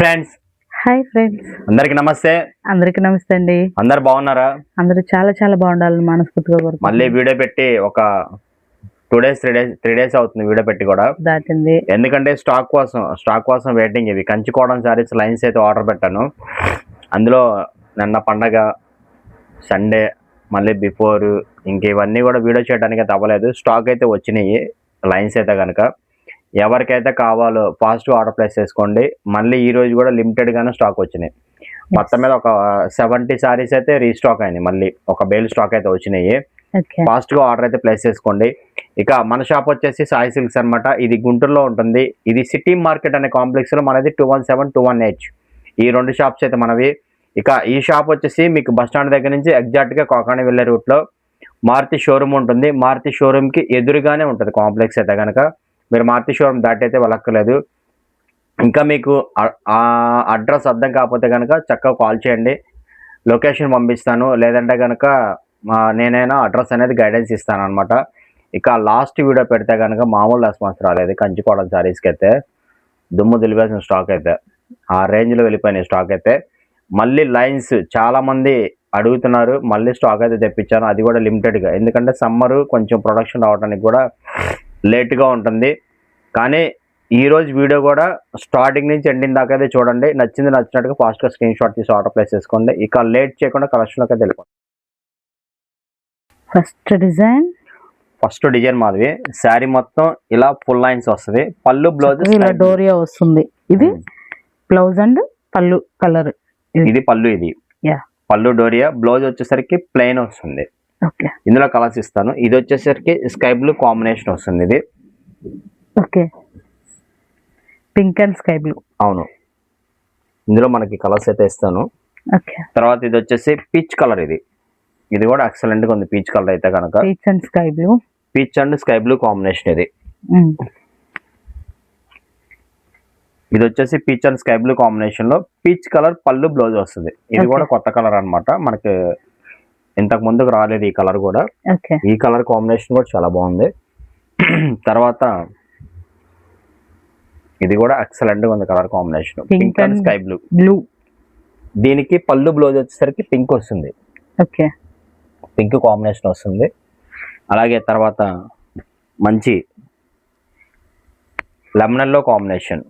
Friends. Hi friends అందరికి నమస్తే. అందరికీ నమస్తే అండి. అందరు బాగున్నారా? అందరూ చాలా చాలా బాగుండాలని మనస్ఫూర్తిగా. మళ్ళీ వీడియో పెట్టి ఒక two days three days three days అవుతుంది వీడియో పెట్టి కూడా. దాటింది. ఎందుకంటే స్టాక్ కోసం స్టాక్ కోసం వెయిటింగ్ ఇవి. కంచుకోవడం సారీస్ లైన్స్ అయితే ఆర్డర్ పెట్టాను. అందులో నిన్న పండగ సండే మళ్ళీ బిఫోర్ ఇంక ఇవన్నీ కూడా వీడియో చేయడానికి అయితే అవ్వలేదు. స్టాక్ అయితే వచ్చినాయి. లైన్స్ అయితే కనుక ఎవరికైతే కావాలో పాజిటివ్ ఆర్డర్ ప్లేస్ చేసుకోండి. మళ్ళీ ఈ రోజు కూడా లిమిటెడ్ గానే స్టాక్ వచ్చినాయి. మొత్తం మీద ఒక సెవెంటీ సారీస్ అయితే రీస్టాక్ అయినాయి మళ్ళీ. ఒక బేల్ స్టాక్ అయితే వచ్చినాయి. ఓకే. ఫాస్ట్గా ఆర్డర్ అయితే ప్లేస్ చేసుకోండి. ఇక మన షాప్ వచ్చేసి సాయి సిల్క్స్ అన్నమాట. ఇది గుంటూరులో ఉంటుంది. ఇది సిటీ మార్కెట్ అనే కాంప్లెక్స్లో మనది two one seven two one eight. ఈ రెండు షాప్స్ అయితే మనవి. ఇక ఈ షాప్ వచ్చేసి మీకు బస్ స్టాండ్ దగ్గర నుంచి ఎగ్జాక్ట్గా కాకాని వెళ్ళే రూట్లో మారుతి షోరూమ్ ఉంటుంది. మారుతి షోరూమ్కి ఎదురుగానే ఉంటుంది కాంప్లెక్స్ అయితే కనుక మీరు మారుతి షోరూమ్ దాటి అయితే వెళ్ళక్కర్లేదు. ఇంకా మీకు ఆ- అడ్రస్ అర్థం కాకపోతే కనుక చక్కగా కాల్ చేయండి. లొకేషన్ పంపిస్తాను. లేదంటే కనుక నేనైనా అడ్రస్ అనేది గైడెన్స్ ఇస్తాను అనమాట ఇక లాస్ట్ వీడియో పెడితే కనుక మామూలు రెస్పాన్స్ రాలేదు. కంచుకోవడం శారీస్కి అయితే దుమ్ము దులిపేసిన స్టాక్ అయితే ఆ రేంజ్లో వెళ్ళిపోయినాయి స్టాక్ అయితే మళ్ళీ లైన్స్ చాలామంది అడుగుతున్నారు. మళ్ళీ స్టాక్ అయితే తెప్పించాను. అది కూడా లిమిటెడ్గా ఎందుకంటే సమ్మర్ కొంచెం ప్రొడక్షన్ రావడానికి కూడా లేట్గా ఉంటుంది. కానీ ఈ రోజు వీడియో కూడా స్టార్టింగ్ నుంచి ఎండింగ్ దాకా అయితే చూడండి. నచ్చింది నచ్చినట్టుగా ఫాస్ట్గా స్క్రీన్ షాట్ తీసి ఆర్డర్ ప్లేస్ చేసుకోండి. ఇక లేట్ చేయకుండా కలెక్షన్లోకి అయితే వెళ్ళిపోండి ఫస్ట్ డిజైన్? ఫస్ట్ డిజైన్ మాదిరి. శారీ మొత్తం ఇలా ఫుల్ లైన్స్ వస్తుంది. పళ్ళు బ్లౌజ్ ఇలా డోరియా వస్తుంది. ఇది బ్లౌజ్ అండ్ పళ్ళు కలర్. ఇది పళ్ళు ఇది. యా పళ్ళు డోరియా బ్లౌజ్ వచ్చేసరికి ప్లెయిన్ వస్తుంది. ఇందులో కలర్స్ ఇస్తాను. ఇది వచ్చేసరికి స్కై బ్లూ కాంబినేషన్ వస్తుంది ఇది. Okay. Pink and sky blue. అవును. ఇందులో మనకి కలర్స్ అయితే ఇస్తాను. తర్వాత ఇది వచ్చేసి పీచ్ కలర్ ఇది. ఇది కూడా ఎక్సలెంట్గా ఉంది పీచ్ కలర్ అయితే కనుక. Peach and sky blue. Peach and sky blue combination ఇది. ఇది వచ్చేసి పీచ్ అండ్ స్కై బ్లూ కాంబినేషన్లో పీచ్ కలర్ పళ్ళు బ్లౌజ్ వస్తుంది. ఇది. కూడా కొత్త కలర్ అన్నమాట. మనకి ఇంతకు ముందుకు రాలేదు ఈ కలర్ కూడా. ఈ కలర్ కాంబినేషన్ కూడా చాలా బాగుంది. తర్వాత ఇది కూడా ఎక్సలెంట్గా ఉంది colour combination. Pink and sky blue blue దీనికి పళ్ళు బ్లౌజ్ వచ్చేసరికి పింక్ వస్తుంది. ఓకే. పింక్ కాంబినేషన్ వస్తుంది. అలాగే తర్వాత మంచి లెమనల్లో కాంబినేషన్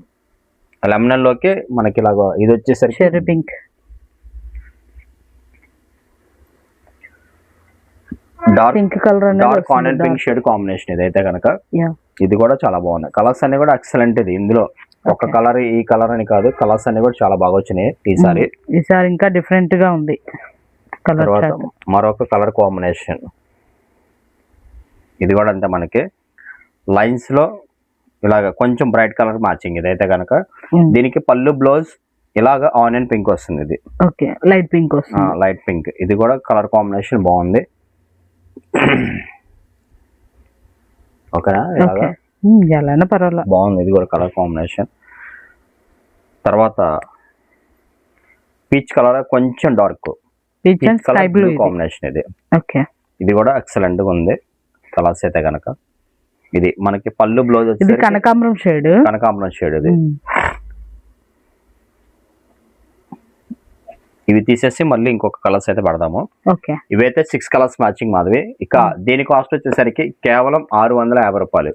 లెమనల్లోకి మనకి ఇలాగ ఇది వచ్చేసరికి pink dark pink colour dark అనేది పింక్ షేడ్ కాంబినేషన్ ఇది అయితే కనుక ఇది కూడా చాలా బాగున్నాయి. కలర్స్ అన్ని కూడా ఎక్సలెంట్ ఇది. ఇందులో ఒక. కలర్ ఈ కలర్ అని కాదు. కలర్స్ అన్ని కూడా చాలా బాగా వచ్చినాయి ఈసారి ఈసారి ఇంకా డిఫరెంట్గా ఉంది తర్వాత మరొక కలర్ కాంబినేషన్ ఇది కూడా అంతే మనకి. లైన్స్లో ఇలాగ కొంచెం బ్రైట్ కలర్ మ్యాచింగ్ ఇది అయితే కనుక దీనికి పళ్ళు బ్లౌజ్ ఇలాగ ఆనియన్ పింక్ వస్తుంది ఇది. ఓకే లైట్ పింక్ వస్తుంది. లైట్ పింక్ ఇది కూడా కలర్ కాంబినేషన్ బాగుంది. ఓకేనా? ఇలాగా? పర్వాలేదు బాగుంది. ఇది కూడా కలర్ కాంబినేషన్. తర్వాత పీచ్ కలర్ కొంచెం dark. Peach and sky blue combination ఇది. ఓకే. ఇది కూడా ఎక్సలెంట్గా ఉంది. కలర్స్ అయితే కనుక ఇది మనకి పళ్ళు బ్లౌజ్ ఇది వచ్చేసరికి కనకాంబరం షేడ్ కనకాంబరం షేడ్ ఇది. ఇవి తీసేసి మళ్ళీ ఇంకొక కలర్స్ అయితే పడదాము. ఇవైతే సిక్స్ కలర్స్ మ్యాచింగ్ మాధవి ఇక దీని కాస్ట్ వచ్చేసరికి కేవలం ఆరు వందల యాభై రూపాయలు.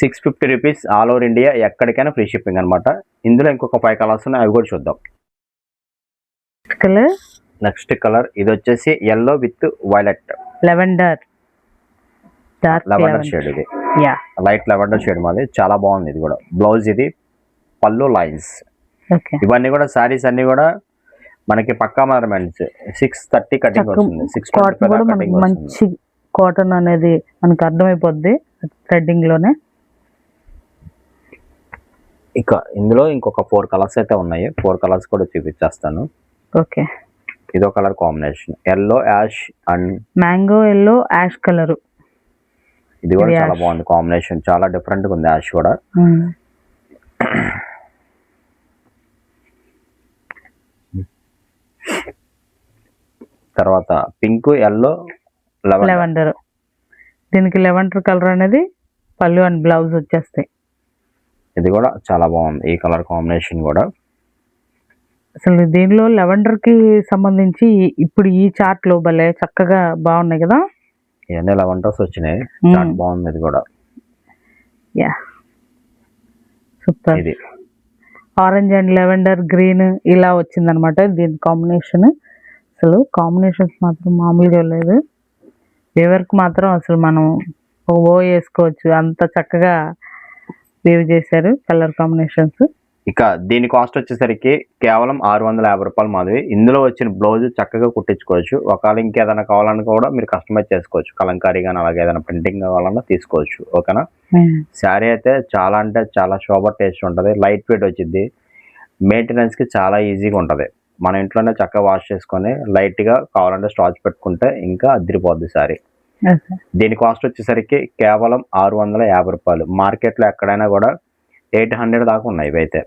Six fifty rupees all over India ఎక్కడికైనా ఫ్రీ షిప్పింగ్ అన్నమాట. ఇందులో ఇంకొక ఫైవ్ కలర్స్ ఉన్నాయి అవి కూడా చూద్దాం. కలర్ నెక్స్ట్ కలర్ ఇది వచ్చేసి yellow with violet lavender lavender shade ఇది. లైట్ లెవెండర్ షేడ్ మాది. చాలా బాగుంది ఇది కూడా. బ్లౌజ్ ఇది. పళ్ళు లైన్స్ ఇవన్నీ కూడా సారీస్ అన్ని కూడా మనకి పక్కా మెజర్మెంట్స్. సిక్స్ థర్టీ కటింగ్ వస్తుంది. సిక్స్ కాటన్ కూడా మనకి మంచి కాటన్ అనేది మనకు అర్థమైపోద్ది థ్రెడ్డింగ్లోనే. ఇక ఇందులో ఇంకొక ఫోర్ కలర్స్ అయితే ఉన్నాయి. ఫోర్ కలర్స్ కూడా చూపించేస్తాను. ఓకే. ఇదో colour combination yellow ash and mango yellow ash colour ఇది కూడా చాలా. బాగుంది కాంబినేషన్ చాలా డిఫరెంట్గా ఉంది యాష్ కూడా. తర్వాత పింక్ ఎల్లో లెవెండర్ దీనికి లెవెండర్ కలర్ అనేది పళ్ళు అండ్ బ్లౌజ్ వచ్చేస్తాయి. ఇది కూడా చాలా బాగుంది. ఈ కలర్ కాంబినేషన్ కూడా. అసలు దీనిలో లెవెండర్కి సంబంధించి ఇప్పుడు ఈ చార్ట్లో భలే చక్కగా బాగున్నాయి కదా? ఇవన్నీ లెవెంటర్స్ వచ్చినాయి. చాట్ బాగుంది ఇది కూడా. యా సూపర్ ఇది. ఆరెంజ్ అండ్ లెవెండర్ గ్రీన్ ఇలా వచ్చిందనమాట దీని కాంబినేషన్ అసలు కాంబినేషన్స్ మాత్రం మామూలుగా లేదు. వేవర్కి మాత్రం అసలు మనం ఓ వేసుకోవచ్చు. అంత చక్కగా వేవ్ చేశారు కలర్ కాంబినేషన్స్ ఇక దీని కాస్ట్ వచ్చేసరికి కేవలం ఆరు వందల యాభై రూపాయలు మాదిరి. ఇందులో వచ్చిన బ్లౌజ్ చక్కగా కుట్టించుకోవచ్చు. ఒకవేళ ఇంకేదైనా కావాలన్నా కూడా మీరు కస్టమైజ్ చేసుకోవచ్చు. కలంకారీ కానీ అలాగే ఏదైనా ప్రింటింగ్ కావాలన్నా తీసుకోవచ్చు. ఓకేనా? శారీ అయితే చాలా అంటే చాలా శోభ టేస్ట్ ఉంటుంది. లైట్ వెయిట్ వచ్చింది మెయింటెనెన్స్కి చాలా ఈజీగా ఉంటుంది. మన ఇంట్లోనే చక్కగా వాష్ చేసుకొని లైట్గా కావాలంటే స్టాచ్ పెట్టుకుంటే ఇంకా అదిరిపోద్ది శారీ దీని కాస్ట్ వచ్చేసరికి కేవలం ఆరు వందల యాభై రూపాయలు. మార్కెట్లో ఎక్కడైనా కూడా ఎయిట్ హండ్రెడ్ దాకా ఉన్నాయి ఇవైతే.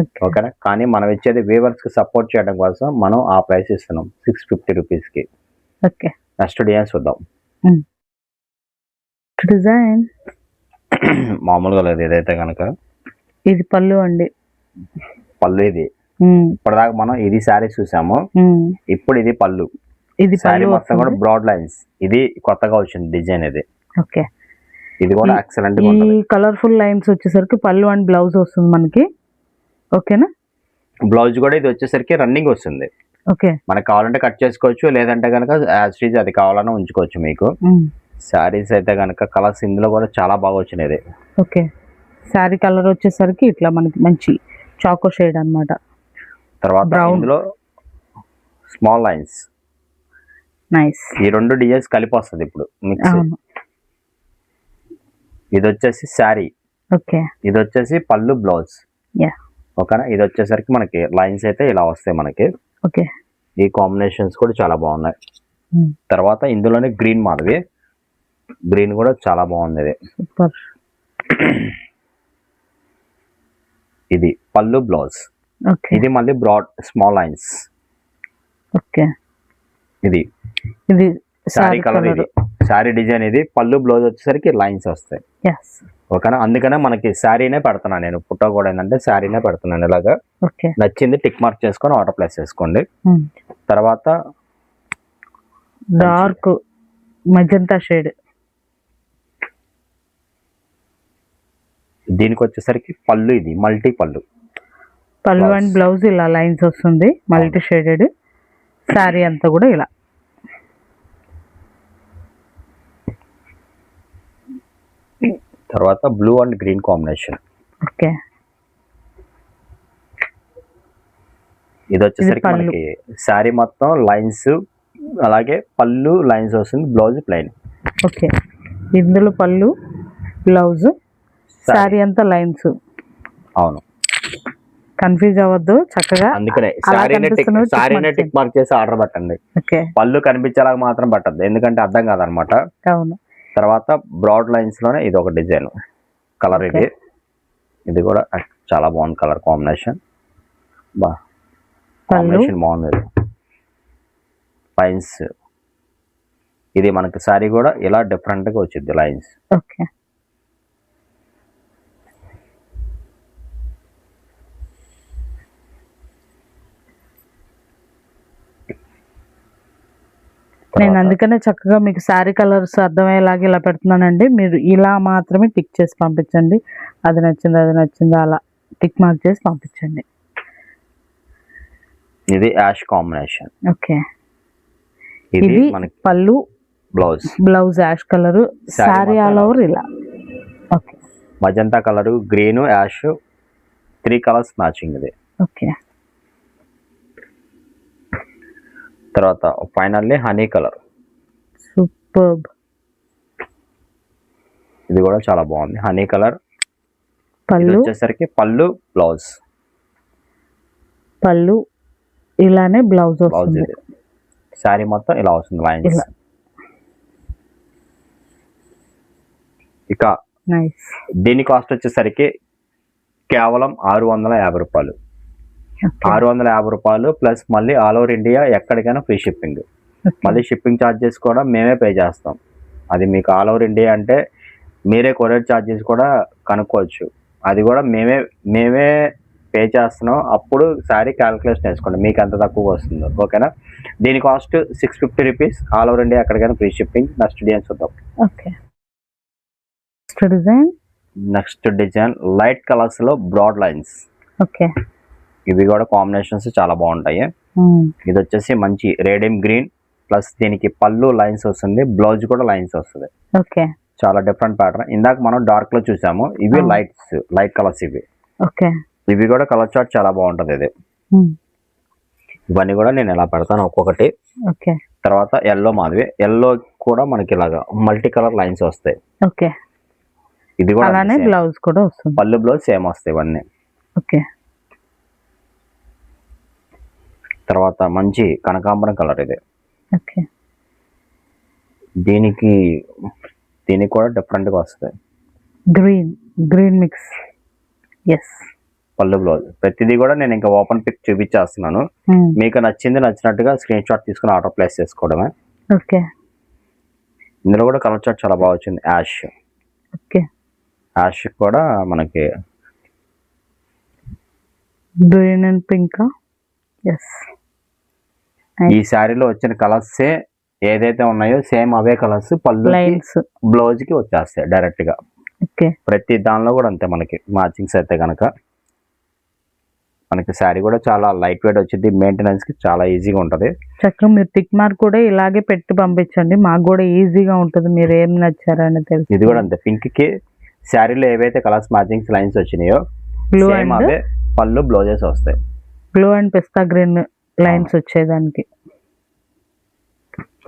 ఓకే. ఓకేనా? కానీ మనం ఇచ్చేది వీవర్స్కి సపోర్ట్ చేయడం కోసం మనం ఆ ప్రైస్ ఇస్తున్నాం. సిక్స్ ఫిఫ్టీ రూపీస్కి. ఓకే. నెక్స్ట్ డిజైన్ చూద్దాం. డిజైన్. మామూలుగా లేదు. ఇదైతే కనుక ఇది పళ్ళు అండి. పళ్ళు ఇది. ఇప్పటిదాకా మనం ఇది శారీ చూసాము. ఇప్పుడు ఇది పళ్ళు. ఇది శారీ మొత్తం కూడా. Broad lines. ఇది కొత్తగా వచ్చింది డిజైన్ ఇది. ఓకే. ఇది కూడా ఎక్సలెంట్ ఈ కలర్ఫుల్ లైన్స్ వచ్చేసరికి పళ్ళు అండ్ బ్లౌజ్ వస్తుంది మనకి. ఓకేనా? బ్లౌజ్ కూడా ఇది వచ్చేసరికి రన్నింగ్ వస్తుంది. ఓకే. మనకు కావాలంటే కట్ చేసుకోవచ్చు లేదంటే కనుక యాజ్ అది కావాలన్నా ఉంచుకోవచ్చు మీకు. శారీస్ అయితే కనుక కలర్స్ ఇందులో కూడా చాలా బాగా వచ్చినాయి ఓకే. శారీ కలర్ వచ్చేసరికి ఇట్లా మనకి మంచి చాకో షేడ్ అన్నమాట. తర్వాత. ఇందులో స్మాల్ లైన్స్ నైస్ ఈ రెండు డిజైన్స్ కలిపి వస్తుంది ఇప్పుడు మిక్స్ ఇది వచ్చేసి శారీ ఓకే. ఇది వచ్చేసి పళ్ళు బ్లౌజ్ యా ఓకేనా? ఇది వచ్చేసరికి మనకి లైన్స్ అయితే ఇలా వస్తాయి మనకి. ఓకే. ఈ కాంబినేషన్స్ కూడా చాలా బాగున్నాయి. ఉమ్, తర్వాత ఇందులోనే గ్రీన్ మాధవి. గ్రీన్ కూడా చాలా బాగుంది ఇది. ఇది పళ్ళు బ్లౌజ్ ఇది మళ్ళీ బ్రాడ్ స్మాల్ లైన్స్. ఓకే. ఇది. ఇది శారీ కలర్ ఇది. శారీ డిజైన్ ఇది. పళ్ళు బ్లౌజ్ వచ్చేసరికి లైన్స్ వస్తాయి. ఓకేనా? అందుకనే మనకి శారీనే పెడుతున్నాను నేను. ఫోటో కూడా ఏంటంటే శారీనే పెడుతున్నాను ఇలాగా. ఓకే. నచ్చింది టిక్ మార్క్ చేసుకొని ఆర్డర్ ప్లేస్ చేసుకోండి. ఉమ్, తర్వాత డార్క్ మజంతా షేడ్ దీనికి వచ్చేసరికి పళ్ళు ఇది. మల్టీ పళ్ళు. పళ్ళు. అండ్ బ్లౌజ్ ఇలా లైన్స్ వస్తుంది మల్టీ షేడెడ్ శారీ అంతా కూడా ఇలా. తర్వాత blue and green combination okay. ఇది వచ్చేసరికి. మనకి శారీ మొత్తం లైన్స్ అలాగే పళ్ళు లైన్స్ వస్తుంది బ్లౌజ్ ప్లెయిన్ ఓకే. ఇందులో పళ్ళు బ్లౌజ్ శారీ అంతా లైన్స్ అవును. కన్ఫ్యూజ్ అవ్వద్దు చక్కగా అందుకనే టిక్ మార్క్ చేసి ఆర్డర్ పెట్టండి. పళ్ళు కనిపించేలాగా మాత్రం పెట్టద్దు ఎందుకంటే అర్థం కాదనమాట. అవును. తర్వాత బ్రాడ్ లైన్స్లోనే ఇది ఒక డిజైన్ కలర్ ఇది. ఇది కూడా చాలా బాగుంది కలర్ కాంబినేషన్. బా కాంబినేషన్ బాగుంది లైన్స్ ఇది మనకి సారీ కూడా ఇలా డిఫరెంట్గా వచ్చింది లైన్స్ ఓకే. నేను అందుకనే చక్కగా మీకు శారీ కలర్స్ అర్థమయ్యేలాగా ఇలా పెడుతున్నానండి. మీరు ఇలా మాత్రమే టిక్ చేసి పంపించండి. అది నచ్చింది అది నచ్చింది అలా టిక్ మార్క్ చేసి పంపించండి. ఇది యాష్ కాంబినేషన్. ఓకే. ఇది పళ్ళు blouse. Blouse ash colour sari all over ఇలా. Okay. Magenta colour green ash three colours matching ఇది. ఓకే. తర్వాత ఫైనల్లీ హనీ కలర్ సూపర్ ఇది కూడా చాలా బాగుంది. హనీ కలర్ పళ్ళు. వచ్చేసరికి పళ్ళు బ్లౌజ్ పళ్ళు. ఇలానే బ్లౌజ్ బ్లౌజ్ వస్తుంది. శారీ మొత్తం ఇలా వస్తుంది లైన్స్ ఇలా. ఇక దీని కాస్ట్ వచ్చేసరికి కేవలం ఆరు వందల యాభై రూపాయలు. ఆరు వందల యాభై రూపాయలు ప్లస్ మళ్ళీ ఆల్ ఓవర్ ఇండియా ఎక్కడికైనా ఫ్రీ షిప్పింగ్. మళ్ళీ షిప్పింగ్ ఛార్జెస్ కూడా మేమే పే చేస్తాం. అది మీకు ఆల్ ఓవర్ ఇండియా అంటే మీరే కొరియర్ ఛార్జెస్ కూడా కనుక్కోవచ్చు. అది కూడా మేమే మేమే పే చేస్తున్నాం. అప్పుడు శారీ క్యాలిక్యులేషన్ వేసుకోండి. మీకు ఎంత తక్కువ వస్తుందో. ఓకేనా? దీని cost six fifty rupees. All over India ఎక్కడికైనా ఫ్రీ షిప్పింగ్. నెక్స్ట్ డిజైన్ చూద్దాం. Okay next design? Next design light కలర్స్లో బ్రాడ్ లైన్స్. ఓకే ఇవి కూడా కాంబినేషన్స్ చాలా బాగుంటాయి. ఇది వచ్చేసి మంచి రేడియం గ్రీన్ ప్లస్ దీనికి పళ్ళు లైన్స్ వస్తుంది బ్లౌజ్ కూడా లైన్స్ వస్తుంది. ఓకే. చాలా డిఫరెంట్ ప్యాటర్న్. ఇందాక మనం డార్క్లో చూసాము ఇవి. లైట్స్ లైట్ కలర్స్ ఇవి. ఓకే. ఇవి కూడా కలర్ చార్ట్ చాలా బాగుంటది ఇది. ఇవన్నీ కూడా నేను ఇలా పెడతాను ఒక్కొక్కటి. ఓకే. తర్వాత ఎల్లో మాదిరి. ఎల్లో కూడా మనకి ఇలాగా మల్టీ కలర్ లైన్స్ వస్తాయి. ఓకే. ఇది కూడా అలానే. బ్లౌజ్ కూడా వస్తుంది. పళ్ళు బ్లౌజ్ సేమ్ వస్తాయి ఇవన్నీ. ఓకే. తర్వాత మంచి కనకాంబరం కలర్ ఇది. ఓకే. దీనికి దీనికి కూడా different గా వస్తాయి. Green green mixes pallu blouse. ప్రతిదీ కూడా నేను ఇంకా ఓపెన్ పిక్ చూపించేస్తున్నాను. మీకు నచ్చింది నచ్చినట్టుగా స్క్రీన్ షాట్ తీసుకుని ఆర్డర్ ప్లేస్ చేసుకోవడమే. ఓకే. ఇందులో కూడా కలర్ చార్ట్ చాలా బాగా వచ్చింది. Ash okay. యాష్ కూడా మనకి గ్రీన్ అండ్ పింక్ ఎస్ ఈ శారీలో వచ్చిన కలర్సే ఏదైతే ఉన్నాయో సేమ్ అవే కలర్స్ పళ్ళు బ్లౌజ్కి వచ్చేస్తాయి డైరెక్ట్గా ప్రతి దానిలో కూడా అంతే మనకి మ్యాచింగ్స్ అయితే కనుక మనకి శారీ కూడా చాలా లైట్ వెయిట్ వచ్చింది మెయింటెనెన్స్కి చాలా ఈజీగా ఉంటది. చక్కగా మీరు టిక్ మార్క్ కూడా ఇలాగే పెట్టి పంపించండి మాకు కూడా ఈజీగా ఉంటుంది మీరు ఏం నచ్చారని తెలుసు ఇది కూడా అంతే పింక్కి శారీలో ఏవైతే కలర్స్ మ్యాచింగ్స్ లైన్స్ వచ్చినాయో బ్లూ అండ్ అవే పళ్ళు బ్లౌజెస్ వస్తాయి. Blue and pista green lines వచ్చేదానికి.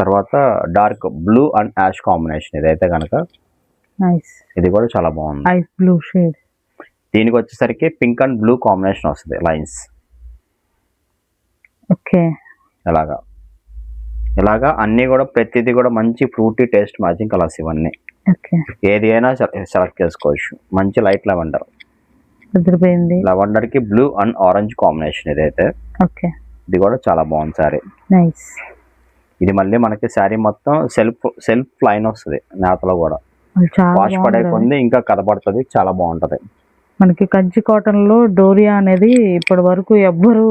తర్వాత dark blue and ash combination ఇదైతే కనుక నైస్ ఇది కూడా చాలా బాగుంది. ఐస్ బ్లూ షేడ్ దీనికి వచ్చేసరికి పింక్ అండ్ బ్లూ కాంబినేషన్ వస్తుంది లైన్స్ ఓకే ఇలాగా. ఇలాగా అన్నీ కూడా ప్రతిదీ కూడా మంచి ఫ్రూటీ టేస్ట్ మ్యాచింగ్ కలర్స్ ఇవన్నీ. ఓకే ఏది అయినా సెలెక్ట్ చేసుకోవచ్చు. మంచి లైట్ లెవెండర్ లెవెండర్కి బ్లూ అండ్ ఆరెంజ్ కాంబినేషన్ ఇదైతే. ఓకే ఇది కూడా చాలా బాగుంది శారీ నైస్. ఇది మళ్ళీ మనకి శారీ మొత్తం సెల్ఫ్ సెల్ఫ్ లైన్ వస్తుంది నేతలో కూడా. వాష్ పడే కొంది. ఇంకా కదపడుతుంది చాలా బాగుంటది. మనకి కంచి కాటన్లో డోరియా అనేది ఇప్పటి వరకు ఎవ్వరు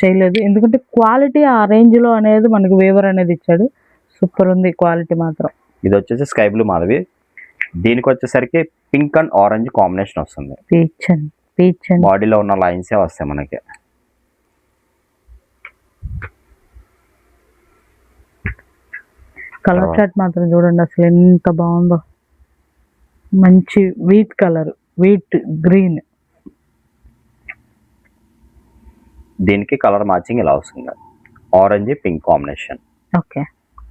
చేయలేదు. ఎందుకంటే క్వాలిటీ ఆ రేంజ్లో అనేది మనకి వేవర్ అనేది ఇచ్చాడు. సూపర్ ఉంది క్వాలిటీ మాత్రం. ఇది వచ్చేసి స్కై బ్లూ మాధవి. దీనికి వచ్చేసరికి పింక్ అండ్ ఆరెంజ్ కాంబినేషన్ వస్తుంది. Peach and peach and. బాడీలో ఉన్న లైన్సే వస్తాయి మనకి. కలర్ చార్ట్ మాత్రం చూడండి అసలు ఎంత బాగుందో. మంచి వీట్ కలర్ వీట్ గ్రీన్ దీనికి కలర్ మ్యాచింగ్ ఇలా వస్తుంది. ఆరెంజ్ పింక్ కాంబినేషన్ ఓకే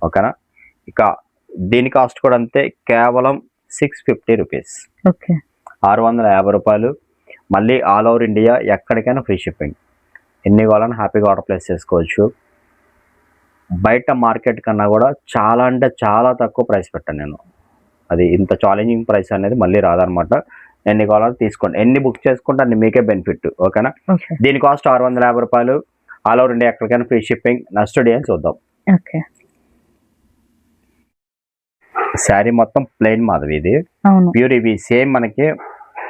ఓకేనా ఇక దీని కాస్ట్ కూడా అంతే కేవలం సిక్స్ ఫిఫ్టీ రూపీస్ ఓకే ఆరు వందల యాభై రూపాయలు. మళ్ళీ ఆల్ ఓవర్ ఇండియా ఎక్కడికైనా ఫ్రీ షిప్పింగ్ ఎన్ని కావాలని హ్యాపీగా ఆర్డర్ ప్లేస్ చేసుకోవచ్చు. బయట మార్కెట్ కన్నా కూడా చాలా అంటే చాలా తక్కువ ప్రైస్ పెట్టాను నేను. అది ఇంత ఛాలెంజింగ్ ప్రైస్ అనేది మళ్ళీ రాదనమాట. ఎన్ని కావాలో తీసుకోండి. ఎన్ని బుక్ చేసుకుంటే అన్ని మీకే బెనిఫిట్ ఓకేనా? ఓకే. దీని కాస్ట్ ఆరు వందల యాభై రూపాయలు. ఆల్ ఓవర్ ఇండియా ఎక్కడికైనా ఫ్రీ షిప్పింగ్. నెక్స్ట్ డే అని చూద్దాం. ఓకే. శారీ మొత్తం ప్లెయిన్ మాధవి ఇది. ప్యూర్ ఇవి. సేమ్ మనకి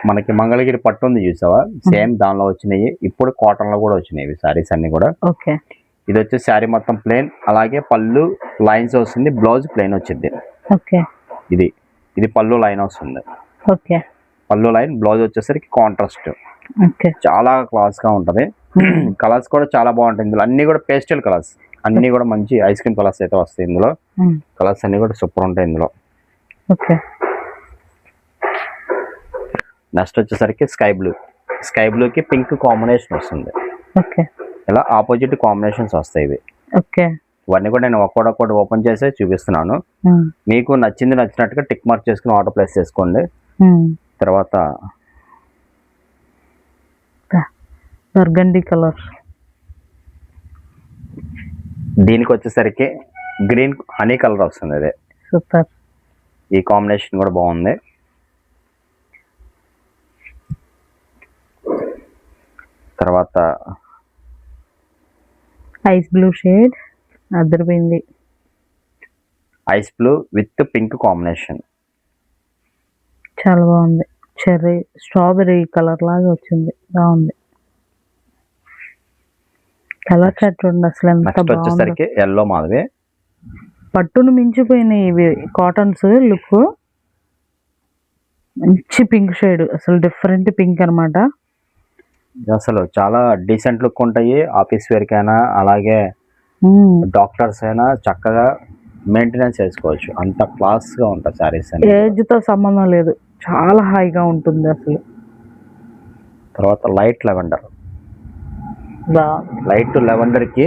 మనకి మంగళగిరి పట్టు ఉంది చూసావా? సేమ్ దానిలో వచ్చినాయి. ఇప్పుడు కాటన్లో కూడా వచ్చినాయి సారీస్ అన్ని కూడా. ఇది వచ్చి శారీ మొత్తం ప్లెయిన్ అలాగే పళ్ళు లైన్స్ వస్తుంది బ్లౌజ్ ప్లెయిన్ వచ్చింది. ఓకే. ఇది ఇది పళ్ళు లైన్ వస్తుంది. ఓకే. పళ్ళు లైన్ బ్లౌజ్ వచ్చేసరికి కాంట్రాస్ట్ ఓకే. చాలా క్లాస్గా ఉంటది కలర్స్ కూడా చాలా బాగుంటాయి ఇందులో. అన్ని కూడా పేస్టల్ కలర్స్. అన్ని కూడా మంచి ఐస్ క్రీమ్ కలర్స్ అయితే వస్తాయి ఇందులో. కలర్స్ అన్ని కూడా సూపర్ ఉంటాయి ఇందులో. ఓకే. నెక్స్ట్ వచ్చేసరికి స్కై బ్లూ స్కై బ్లూకి పింక్ కాంబినేషన్ వస్తుంది. ఓకే ఇలా ఆపోజిట్ కాంబినేషన్స్ వస్తాయి ఇవి. ఓకే ఇవన్నీ కూడా నేను ఒక్కొక్కటి ఓపెన్ చేసే చూపిస్తున్నాను. మీకు నచ్చింది నచ్చినట్టుగా టిక్ మార్క్ చేసుకుని ఆర్డర్ ప్లేస్ చేసుకోండి. తర్వాత బర్గండి కలర్ దీనికి వచ్చేసరికి గ్రీన్ హనీ కలర్ వస్తుంది అదే. సూపర్ ఈ కాంబినేషన్ కూడా బాగుంది. తర్వాత ఐస్ బ్లూ షేడ్ అదిరిపోయింది. Ice blue with pink combination చాలా బాగుంది. చెర్రీ స్ట్రాబెర్రీ కలర్ లాగా వచ్చింది. బాగుంది. కలర్ చాట్ చూడండి అసలు ఎంత వచ్చేసరికి ఎల్లో మాధవి. పట్టును మించిపోయినాయి ఇవి కాటన్స్ లుక్ మంచి పింక్ షేడ్ అసలు డిఫరెంట్ పింక్ అన్నమాట. ఇది అసలు చాలా డీసెంట్ లుక్ ఉంటాయి. ఆఫీస్ వేర్ కైనా అలాగే. డాక్టర్స్ అయినా చక్కగా మెయింటెనెన్స్ చేసుకోవచ్చు. అంత క్లాస్గా ఉంటాయి సారీస్ ఏజ్తో సంబంధం లేదు. చాలా హాయిగా ఉంటుంది అసలు. తర్వాత light lavender light లెవెండర్కి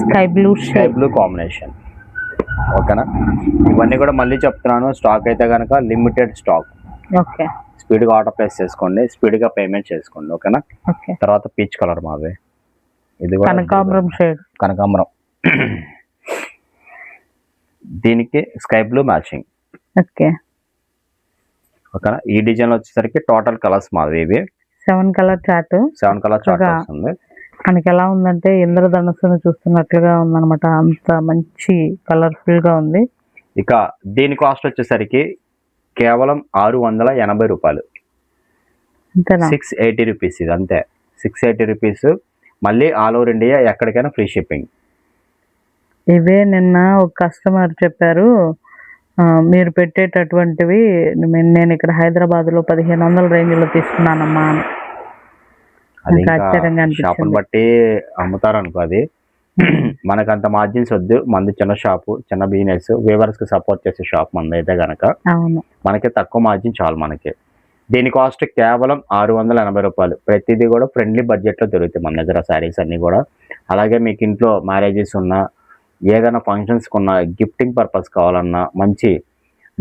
sky blue sky blue combination ఓకేనా ఇవన్నీ కూడా మళ్ళీ చెప్తున్నాను. స్టాక్ అయితే కనుక లిమిటెడ్ స్టాక్ ఓకే స్పీడ్గా ఆర్డర్ ప్లేస్ చేసుకోండి స్పీడ్గా పేమెంట్ చేసుకోండి ఓకేనా? ఓకే. తర్వాత పీచ్ కలర్ మాది ఇది కనకాంబరం షేడ్. కనకాంబరం. దీనికి స్కై బ్లూ మ్యాచింగ్. ఓకే. ఓకేనా? ఈ డిజైన్ వచ్చేసరికి టోటల్ కలర్స్ మాది ఇవి. Seven colour chart seven colour chart. వస్తుంది. మనకి ఎలా ఉందంటే ఇంద్రధనుస్సును చూస్తున్నట్లుగా ఉందన్నమాట. అంత మంచి కలర్ఫుల్గా ఉంది. ఇక దీని కాస్ట్ వచ్చేసరికి కేవలం ఆరు వందల ఎనభై రూపాయలు. సిక్స్ ఎయిటీ రూపీస్ ఇది అంతే. సిక్స్ ఎయిటీ రూపీస్ మళ్ళీ ఆల్ ఓవర్ ఇండియా ఎక్కడికైనా ఫ్రీ షిప్పింగ్. ఇవే నిన్న ఒక కస్టమర్ చెప్పారు మీరు పెట్టేటటువంటివి నేను ఇక్కడ హైదరాబాద్లో పదిహేను వందల రేంజ్లో తీసుకున్నానమ్మా అని. అది ఆశ్చర్యంగా బట్టి అమ్ముతారు అనుకో అది. మనకు అంత మార్జిన్స్ వద్దు. మంది చిన్న షాపు చిన్న బిజినెస్ వేవర్స్కి సపోర్ట్ చేసే షాప్ మంది అయితే గనక మనకి తక్కువ మార్జిన్ చాలు మనకి. దీని కాస్ట్ కేవలం ఆరు వందల ఎనభై రూపాయలు. ప్రతిదీ కూడా ఫ్రెండ్లీ బడ్జెట్లో దొరుకుతాయి మన దగ్గర శారీస్ అన్నీ కూడా. అలాగే మీకు ఇంట్లో మ్యారేజెస్ ఉన్నా ఏదైనా ఫంక్షన్స్కి ఉన్న గిఫ్టింగ్ పర్పస్ కావాలన్నా మంచి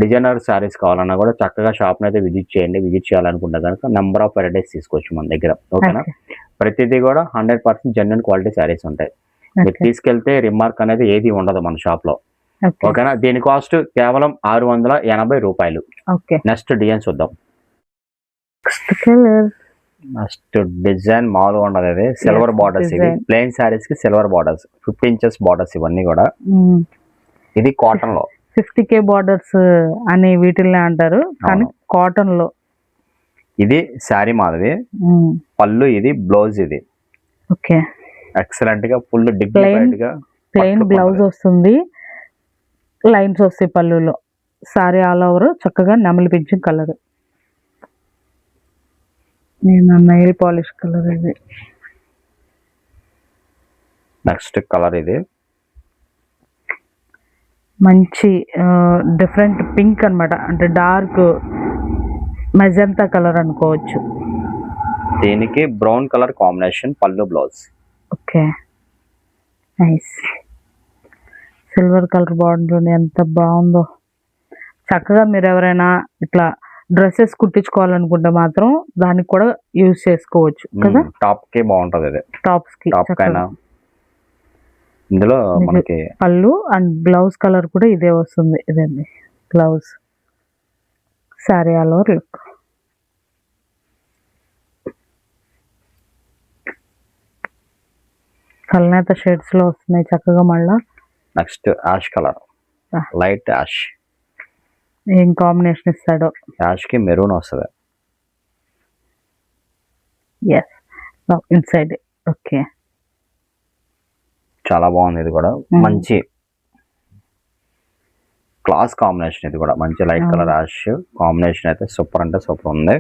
డిజైనర్ శారీస్ కావాలన్నా కూడా చక్కగా షాప్ని అయితే విజిట్ చేయండి. విజిట్ చేయాలనుకుంటే కనుక నెంబర్ ఆఫ్ వెరైటీస్ తీసుకోవచ్చు మన దగ్గర. ఓకేనా ఓకే ప్రతిదీ కూడా hundred percent genuine quality saris ఉంటాయి. మీరు తీసుకెళ్తే రిమార్క్ అనేది ఏది ఉండదు మన షాప్లో. ఓకే. ఓకేనా? దీని కాస్ట్ కేవలం ఆరు వందల ఎనభై రూపాయలు. నెక్స్ట్ డిజైన్ చూద్దాం. నెక్స్ట్ డిజైన్ మామూలుగా ఉండదు ఇది. సిల్వర్ బార్డర్స్ ఇవి. design. ప్లెయిన్ శారీస్కి silver borders fifty inches borders ఇవన్నీ కూడా. ఇది కాటన్లో ఫిఫ్టీ కే బార్డర్స్ అని వీటిల్ని అంటారు. కానీ. కాటన్లో ఇది శారీ మాధవి పళ్ళు ఇది బ్లౌజ్ ఇది. ఓకే. ఎక్సలెంట్గా ఫుల్ డిగ్నిఫైడ్గా ప్లెయిన్. బ్లౌజ్ వస్తుంది. లైన్స్ వస్తాయి పళ్ళులో. సారీ ఆల్ ఓవర్ చక్కగా నెమలి పింఛన్ కలర్ నేను నైల్ పాలిష్ కలర్ ఇది. నెక్స్ట్ కలర్ ఇది. మంచి డిఫరెంట్ పింక్ అన్నమాట. అంటే డార్క్ మెజంతా కలర్ అనుకోవచ్చు. దీనికి brown colour combination pallu blouse okay. Nice. Silver colour బాగుంటుంది ఎంత బాగుందో. చక్కగా మీరు ఎవరైనా ఇట్లా డ్రెస్సెస్ కుట్టించుకోవాలనుకుంటే మాత్రం దానికి కూడా యూజ్ చేసుకోవచ్చు కదా? టాప్కి బాగుంటది ఇది టాప్స్కి ఇందులో ఇది- మనకి పళ్ళు అండ్ బ్లౌజ్ కలర్ కూడా ఇదే వస్తుంది ఇదండి. Blouse. Sari all over look. కల్నేత షేడ్స్లో వస్తున్నాయి చక్కగా మళ్ళా. Next ash colour. Light ash ఏం కాంబినేషన్ ఇస్తాడో. యాష్కి మెరూన్ వస్తుంది. ఎస్ ఇన్సైడ్ ఓకే చాలా బాగుంది ఇది కూడా. Mm. మంచి క్లాస్ కాంబినేషన్ ఇది కూడా. మంచి లైట్. కలర్ యాష్ కాంబినేషన్ అయితే సూపర్ అంటే సూపర్ ఉంది.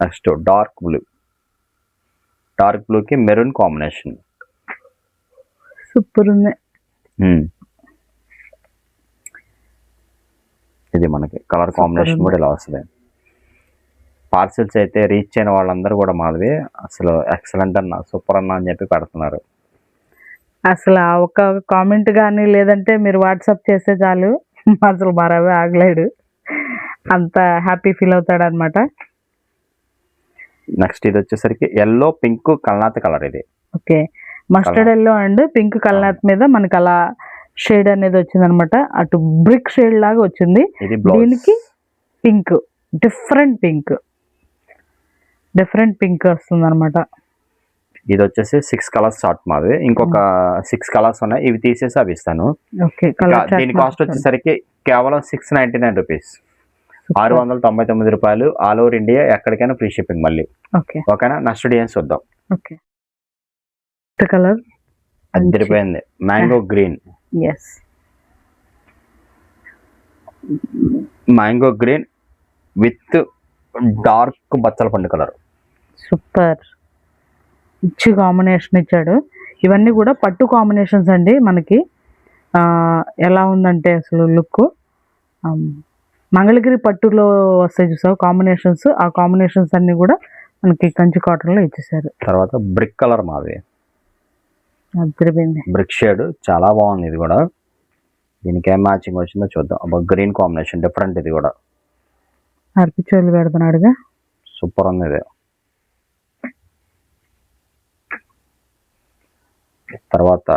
Next dark blue. డార్క్ బ్లూకి మెరూన్ కాంబినేషన్. సూపర్ ఉంది. ఇది మనకి కలర్ కాంబినేషన్. కూడా ఇలా వస్తుంది. పార్సిల్స్ అయితే రీచ్ అయిన వాళ్ళందరూ కూడా మాది అసలు ఎక్సలెంట్ అన్న సూపర్ అన్న అని చెప్పి పెడుతున్నారు. అసలు ఒక కామెంట్ కానీ లేదంటే మీరు వాట్సాప్ చేస్తే చాలు. అసలు రవి ఆగలేడు. అంత హ్యాపీ ఫీల్ అవుతాడు అనమాట నెక్స్ట్ ఇది వచ్చేసరికి ఎల్లో పింక్ కల్నాథ కలర్ ఇది. Okay. Mustard yellow and pink colour మీద మనకి అలా షేడ్ అనేది వచ్చింది అనమాట అటు బ్రిక్ షేడ్ లాగా వచ్చింది. దీనికి pink different pink different pink వస్తుంది అనమాట ఇది వచ్చేసి సిక్స్ కలర్స్ షార్ట్ మాది. ఇంకొక సిక్స్ కలర్స్ ఉన్నాయి. ఇవి తీసేసి అవి ఇస్తాను. దీని కాస్ట్ వచ్చేసరికి కేవలం సిక్స్ నైన్టీ నైన్ రూపీస్ ఆరు వందల తొంభై తొమ్మిది రూపాయలు ఆల్ ఓవర్ ఇండియా ఎక్కడికైనా ఫ్రీ షిప్పింగ్ మళ్ళీ. ఓకే ఓకేనా? నెక్స్ట్ డిజైన్స్ చూద్దాం. ఓకే కలర్ అదిరిపోయింది mango green mango green with dark బచ్చల పండు కలర్ సూపర్ మంచి కాంబినేషన్ ఇచ్చాడు. ఇవన్నీ కూడా పట్టు కాంబినేషన్స్ అండి మనకి. ఎలా ఉందంటే అసలు లుక్ మంగళగిరి పట్టులో వస్తాయి చూసావు కాంబినేషన్స్ ఆ కాంబినేషన్స్ అన్ని కూడా మనకి కంచి కాటన్లో ఇచ్చేసారు తర్వాత బ్రిక్ కలర్ మాది. అదిరిపోయింది. బ్రిక్ షేడ్ చాలా బాగుంది ఇది కూడా. దీనికి ఏం మ్యాచింగ్ వచ్చిందో చూద్దాం. గ్రీన్ కాంబినేషన్ డిఫరెంట్ ఇది కూడా. అర్పించోళ్ళు పెడుతున్నాడుగా సూపర్ ఉంది ఇది. తర్వాత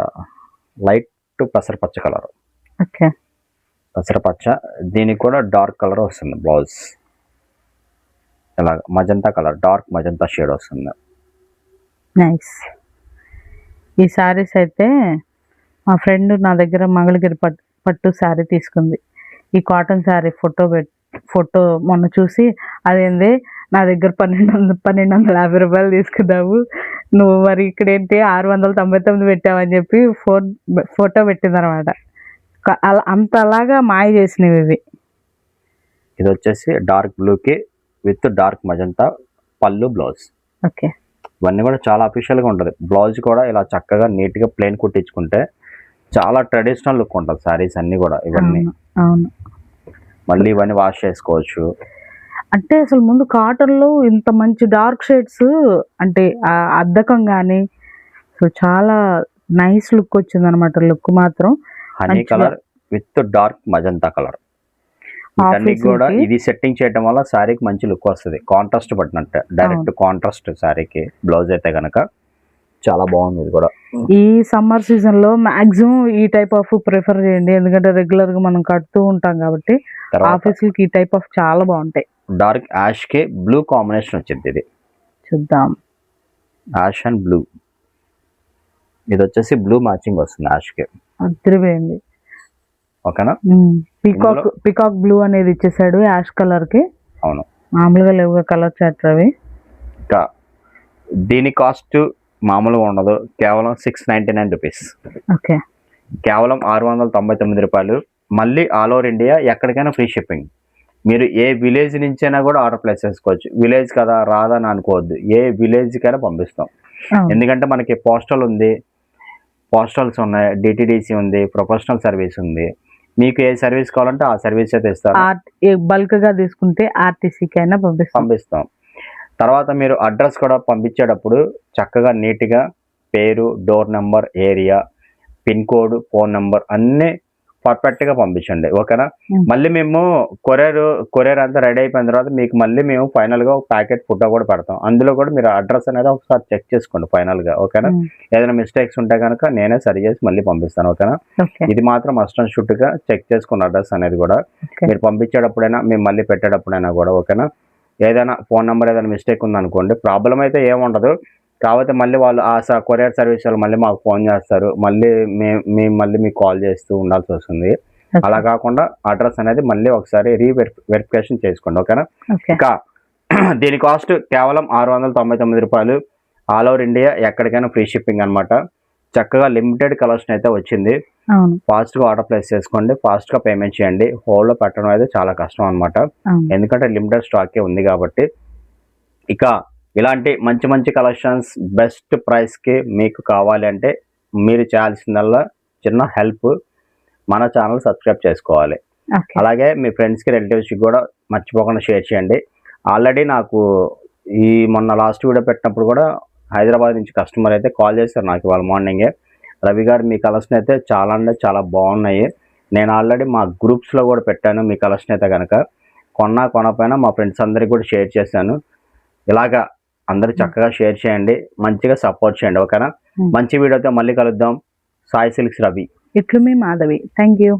లైట్ పెసరపచ్చ కలర్ ఓకే. పెసరపచ్చ దీనికి కూడా డార్క్ కలర్ వస్తుంది బ్లౌజ్ ఇలా magenta colour dark magenta shade వస్తుంది. నైస్ ఈ శారీస్ అయితే మా ఫ్రెండ్ నా దగ్గర మంగళగిరి పట్టు పట్టు శారీ తీసుకుంది. ఈ కాటన్ శారీ ఫోటో పెట్ ఫోటో మొన్న చూసి అదేంది? నా దగ్గర పన్నెండు వందల పన్నెండు వందల యాభై రూపాయలు తీసుకున్నావు. నువ్వు మరి ఇక్కడ ఏంటి ఆరు వందల తొంభై తొమ్మిది పెట్టావని చెప్పి ఫోన్ ఫోటో పెట్టింది అనమాట అలా అంత అలాగా మాయ చేసినవి ఇవి. ఇది వచ్చేసి డార్క్ బ్లూకి with dark magenta pallu blouse. Okay. ఇవన్నీ కూడా చాలా అఫీషియల్గా ఉంటుంది. బ్లౌజ్ కూడా ఇలా చక్కగా నీట్గా ప్లెయిన్ కుట్టించుకుంటే చాలా ట్రెడిషనల్ లుక్ ఉంటుంది సారీస్ అన్నీ కూడా ఇవన్నీ. అవును మళ్ళీ ఇవన్నీ వాష్ చేసుకోవచ్చు. అంటే అసలు ముందు కాటన్లో ఇంత మంచి డార్క్ షేడ్స్ అంటే అద్దకం కానీ సో చాలా నైస్ లుక్ వచ్చింది అనమాట లుక్ మాత్రం. Honey. Colour with dark magenta colour. వీటన్ని Office కూడా ఇది సెట్టింగ్ చేయడం వల్ల శారీకి మంచి లుక్ వస్తుంది. కాంట్రాస్ట్ పట్టినట్టే డైరెక్ట్ కాంట్రాస్ట్ శారీకి బ్లౌజ్ అయితే కనుక చాలా బాగుంది ఇది కూడా. ఈ సమ్మర్ సీజన్లో మాక్సిమం ఈ టైప్ ఆఫ్ ప్రిఫర్ చేయండి. ఎందుకంటే రెగ్యులర్గా మనం కడుతూ ఉంటాం కాబట్టి ఆఫీసులకి ఈ టైప్ ఆఫ్ చాలా బాగుంటాయి. డార్క్ యాష్కి బ్లూ కాంబినేషన్ వచ్చింది ఇది. చూద్దాం. Ash and blue. ఇది వచ్చేసి బ్లూ మ్యాచింగ్ వస్తుంది యాష్కి అదిరిపోయింది ఓకేనా పికాక్ పికాక్ బ్లూ అనేది ఇచ్చేసాడు యాష్ కలర్కి. అవును. మామూలుగా లేవుగా కలర్ చాటర్ అవి. ఇంకా దీని కాస్ట్ మామూలుగా ఉండదు. కేవలం six ninety nine rupees okay. కేవలం ఆరు వందల తొంభై తొమ్మిది రూపాయలు. మళ్ళీ ఆల్ ఓవర్ ఇండియా ఎక్కడికైనా ఫ్రీ షిప్పింగ్ మీరు ఏ విలేజ్ నుంచైనా కూడా ఆర్డర్ ప్లేస్ చేసుకోవచ్చు. విలేజ్ కదా రాదని అనుకోవద్దు. ఏ విలేజ్కైనా పంపిస్తాం. ఎందుకంటే మనకి పోస్టల్ ఉంది. పోస్టల్స్ ఉన్నాయి డిటిడిసి ఉంది ప్రొఫెషనల్ సర్వీస్ ఉంది. మీకు ఏ సర్వీస్ కావాలంటే ఆ సర్వీస్ అయితే ఇస్తారు బల్క్గా తీసుకుంటే ఆర్టీసీకి అయినా పంపిస్తాం. పంపిస్తాం. తర్వాత మీరు అడ్రస్ కూడా పంపించేటప్పుడు చక్కగా నీట్గా పేరు door number area pin code phone number అన్నీ పర్ఫెక్ట్గా పంపించండి ఓకేనా. మళ్ళీ మేము కొరియర్ కొరియర్ అంతా రెడీ అయిపోయిన తర్వాత మీకు మళ్ళీ మేము ఫైనల్గా ఒక ప్యాకెట్ ఫోటో కూడా పెడతాం. అందులో కూడా మీరు అడ్రస్ అనేది ఒకసారి చెక్ చేసుకోండి ఫైనల్గా ఓకేనా? Hmm. ఏదైనా మిస్టేక్స్ ఉంటే కనుక నేనే సరి చేసి మళ్ళీ పంపిస్తాను ఓకేనా? ఓకే. ఇది మాత్రం మస్ట్ అండ్ షుట్గా చెక్ చేసుకున్న అడ్రస్ అనేది కూడా మీరు పంపించేటప్పుడైనా మేము మళ్ళీ పెట్టేటప్పుడైనా కూడా ఓకేనా? ఏదైనా ఫోన్ నెంబర్ ఏదైనా మిస్టేక్ ఉందనుకోండి ప్రాబ్లం అయితే ఏముండదు. కాకపోతే మళ్ళీ వాళ్ళు ఆ కొరియర్ సర్వీస్ వాళ్ళు మళ్ళీ మాకు ఫోన్ చేస్తారు. మళ్ళీ మేము మేము మళ్ళీ మీకు కాల్ చేస్తూ ఉండాల్సి వస్తుంది. అలా కాకుండా అడ్రస్ అనేది మళ్ళీ ఒకసారి రీ వెరిఫికేషన్ చేసుకోండి ఓకేనా? ఓకే. ఇంకా దీని కాస్ట్ కేవలం ఆరు వందల తొంభై తొమ్మిది రూపాయలు. ఆల్ ఓవర్ ఇండియా ఎక్కడికైనా ఫ్రీ షిప్పింగ్ అన్నమాట. చక్కగా లిమిటెడ్ కలెక్షన్ అయితే వచ్చింది. ఫాస్ట్గా ఆర్డర్ ప్లేస్ చేసుకోండి. ఫాస్ట్గా పేమెంట్ చేయండి. హోల్డ్లో పెట్టడం అయితే చాలా కష్టం అనమాట ఎందుకంటే లిమిటెడ్ స్టాకే ఉంది కాబట్టి. ఇక ఇలాంటి మంచి మంచి కలెక్షన్స్ బెస్ట్ ప్రైస్కి మీకు కావాలి అంటే మీరు చేయాల్సిందల్లా చిన్న హెల్ప్ మన ఛానల్ సబ్స్క్రైబ్ చేసుకోవాలి. అలాగే మీ ఫ్రెండ్స్కి రిలేటివ్స్కి కూడా మర్చిపోకుండా షేర్ చేయండి. ఆల్రెడీ నాకు ఈ మొన్న లాస్ట్ వీడియో పెట్టినప్పుడు కూడా హైదరాబాద్ నుంచి కస్టమర్ అయితే కాల్ చేశారు నాకు ఇవాళ మార్నింగే. రవి గారు మీ కలెక్షన్ అయితే చాలా అంటే చాలా బాగున్నాయి. నేను ఆల్రెడీ మా గ్రూప్స్లో కూడా పెట్టాను మీ కలెక్షన్ అయితే కనుక కొన్నా కొనపోయినా మా ఫ్రెండ్స్ అందరికీ కూడా షేర్ చేశాను. ఇలాగా అందరూ చక్కగా షేర్ చేయండి మంచిగా సపోర్ట్ చేయండి ఓకేనా. మంచి వీడియోతో మళ్ళీ కలుద్దాం. సాయి సిల్క్స్ రవి. ఇట్లు మీ మాధవి. Thank you